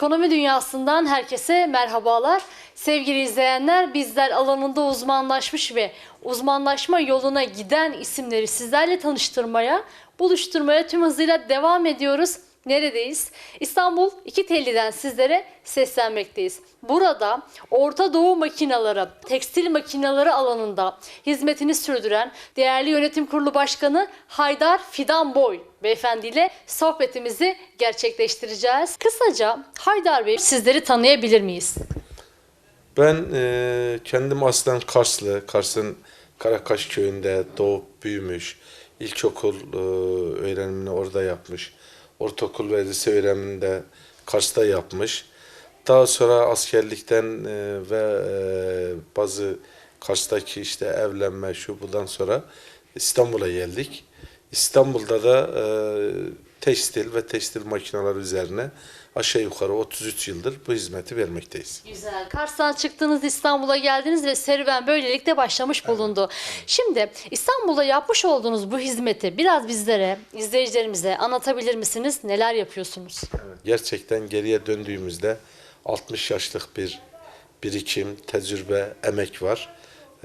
Ekonomi dünyasından herkese merhabalar. Sevgili izleyenler bizler alanında uzmanlaşmış ve uzmanlaşma yoluna giden isimleri sizlerle tanıştırmaya, buluşturmaya tüm hızıyla devam ediyoruz. Neredeyiz? İstanbul İkitelli'den sizlere seslenmekteyiz. Burada Orta Doğu makinaları, tekstil makinaları alanında hizmetini sürdüren değerli yönetim kurulu başkanı Haydar Fidan Boy beyefendiyle sohbetimizi gerçekleştireceğiz. Kısaca Haydar Bey sizleri tanıyabilir miyiz? Ben e, kendim aslen Karslı. Kars'ın Karakaş köyünde doğup büyümüş. İlkokul e, öğrenimini orada yapmış. Ortaokul ve lise öğrenimini de Kars'ta yapmış. Daha sonra askerlikten e, ve e, bazı Kars'taki işte evlenme şu bundan sonra İstanbul'a geldik. İstanbul'da da e, tekstil ve tekstil makineleri üzerine aşağı yukarı 33 yıldır bu hizmeti vermekteyiz. Güzel. Kars'tan çıktınız İstanbul'a geldiniz ve serüven böylelikle başlamış bulundu. Şimdi İstanbul'da yapmış olduğunuz bu hizmeti biraz bizlere, izleyicilerimize anlatabilir misiniz? Neler yapıyorsunuz? Gerçekten geriye döndüğümüzde 60 yaşlık bir birikim, tecrübe, emek var.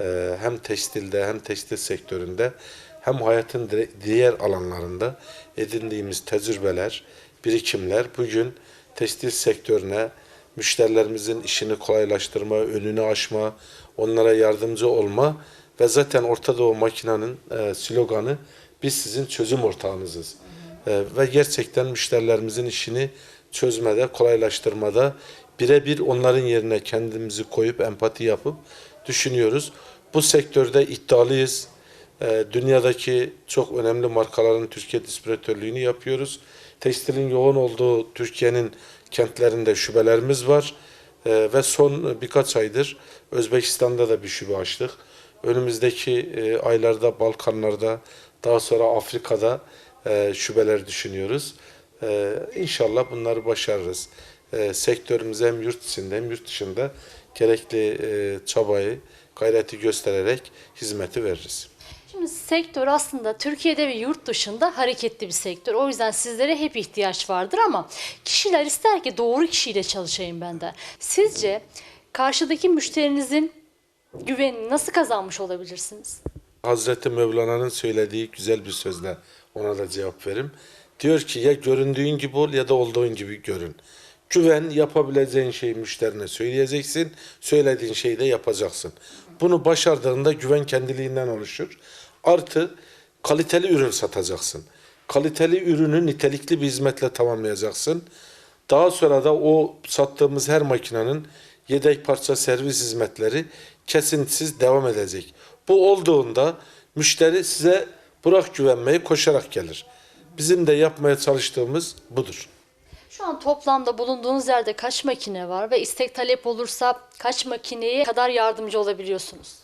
Ee, hem tekstilde hem tekstil sektöründe hem hayatın dire- diğer alanlarında edindiğimiz tecrübeler, birikimler bugün tekstil sektörüne müşterilerimizin işini kolaylaştırma, önünü aşma, onlara yardımcı olma ve zaten Orta Doğu Makina'nın e, sloganı biz sizin çözüm ortağınızız. E, ve gerçekten müşterilerimizin işini çözmede, kolaylaştırmada birebir onların yerine kendimizi koyup empati yapıp düşünüyoruz. Bu sektörde iddialıyız. E, dünyadaki çok önemli markaların Türkiye distribütörlüğünü yapıyoruz. Tekstilin yoğun olduğu Türkiye'nin kentlerinde şubelerimiz var. E, ve son birkaç aydır Özbekistan'da da bir şube açtık. Önümüzdeki e, aylarda Balkanlarda, daha sonra Afrika'da e, şubeler düşünüyoruz. E, inşallah bunları başarırız. E, sektörümüze hem yurt içinde hem yurt dışında gerekli e, çabayı, gayreti göstererek hizmeti veririz. Şimdi sektör aslında Türkiye'de ve yurt dışında hareketli bir sektör. O yüzden sizlere hep ihtiyaç vardır ama kişiler ister ki doğru kişiyle çalışayım ben de. Sizce karşıdaki müşterinizin güvenini nasıl kazanmış olabilirsiniz? Hazreti Mevlana'nın söylediği güzel bir sözle ona da cevap verim. Diyor ki ya göründüğün gibi ol ya da olduğun gibi görün. Güven yapabileceğin şeyi müşterine söyleyeceksin, söylediğin şeyi de yapacaksın. Bunu başardığında güven kendiliğinden oluşur. Artı kaliteli ürün satacaksın. Kaliteli ürünü nitelikli bir hizmetle tamamlayacaksın. Daha sonra da o sattığımız her makinenin yedek parça servis hizmetleri kesintisiz devam edecek. Bu olduğunda müşteri size bırak güvenmeyi koşarak gelir. Bizim de yapmaya çalıştığımız budur. Şu an toplamda bulunduğunuz yerde kaç makine var ve istek talep olursa kaç makineye kadar yardımcı olabiliyorsunuz?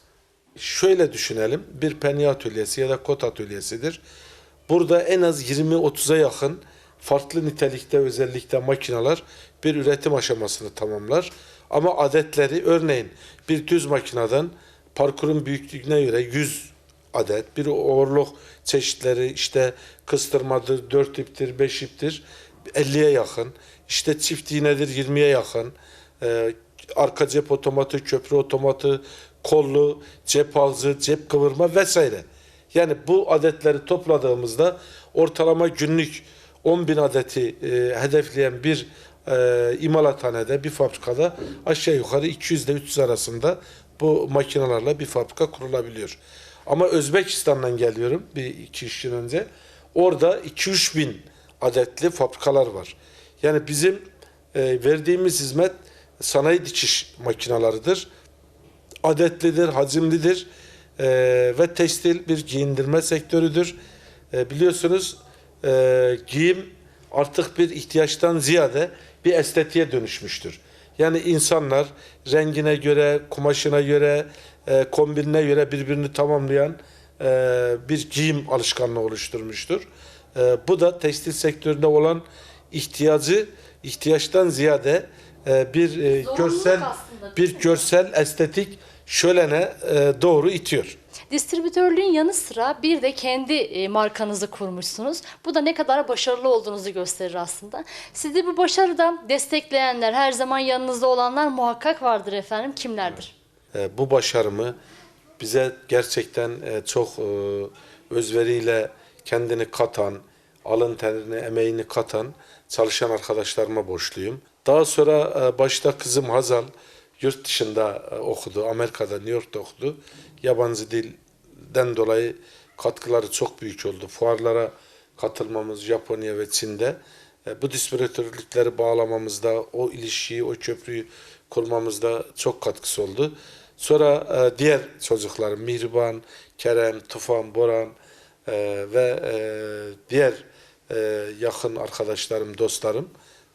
Şöyle düşünelim. Bir penye atölyesi ya da kot atölyesidir. Burada en az 20-30'a yakın farklı nitelikte özellikle makineler bir üretim aşamasını tamamlar. Ama adetleri örneğin bir düz makineden parkurun büyüklüğüne göre 100 adet, bir overlock çeşitleri işte kıstırmadır, 4 iptir, 5 iptir, 50'ye yakın. İşte çift iğnedir 20'ye yakın. Ee, arka cep otomatı, köprü otomatı, kollu, cep ağzı, cep kıvırma vesaire. Yani bu adetleri topladığımızda ortalama günlük 10 bin adeti e, hedefleyen bir e, imalathanede, bir fabrikada aşağı yukarı 200 ile 300 arasında bu makinelerle bir fabrika kurulabiliyor. Ama Özbekistan'dan geliyorum bir iki üç yıl önce. Orada 2-3 bin adetli fabrikalar var. Yani bizim e, verdiğimiz hizmet sanayi dikiş makinalarıdır. Adetlidir, hacimlidir e, ve tekstil bir giyindirme sektörüdür. E, biliyorsunuz e, giyim artık bir ihtiyaçtan ziyade bir estetiğe dönüşmüştür. Yani insanlar rengine göre, kumaşına göre, e, kombinine göre birbirini tamamlayan e, bir giyim alışkanlığı oluşturmuştur. E, bu da tekstil sektöründe olan ihtiyacı ihtiyaçtan ziyade e, bir e, Zorunluluk görsel aslında. bir görsel estetik şölene e, doğru itiyor. Distribütörlüğün yanı sıra bir de kendi e, markanızı kurmuşsunuz. Bu da ne kadar başarılı olduğunuzu gösterir aslında. Sizi bu başarıda destekleyenler, her zaman yanınızda olanlar muhakkak vardır efendim. Kimlerdir? E, bu başarımı bize gerçekten e, çok özveriyle kendini katan, alın terini, emeğini katan çalışan arkadaşlarıma borçluyum. Daha sonra e, başta kızım Hazal yurt dışında e, okudu. Amerika'da, New York'ta okudu. Yabancı dilden dolayı katkıları çok büyük oldu. Fuarlara katılmamız Japonya ve Çin'de e, bu distribütörlükleri bağlamamızda, o ilişkiyi, o köprüyü kurmamızda çok katkısı oldu. Sonra diğer çocuklarım Mihriban, Kerem, Tufan, Boran e, ve e, diğer e, yakın arkadaşlarım, dostlarım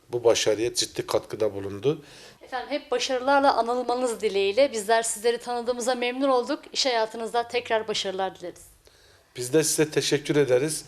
bu başarıya ciddi katkıda bulundu. Efendim hep başarılarla anılmanız dileğiyle bizler sizleri tanıdığımıza memnun olduk. İş hayatınızda tekrar başarılar dileriz. Biz de size teşekkür ederiz.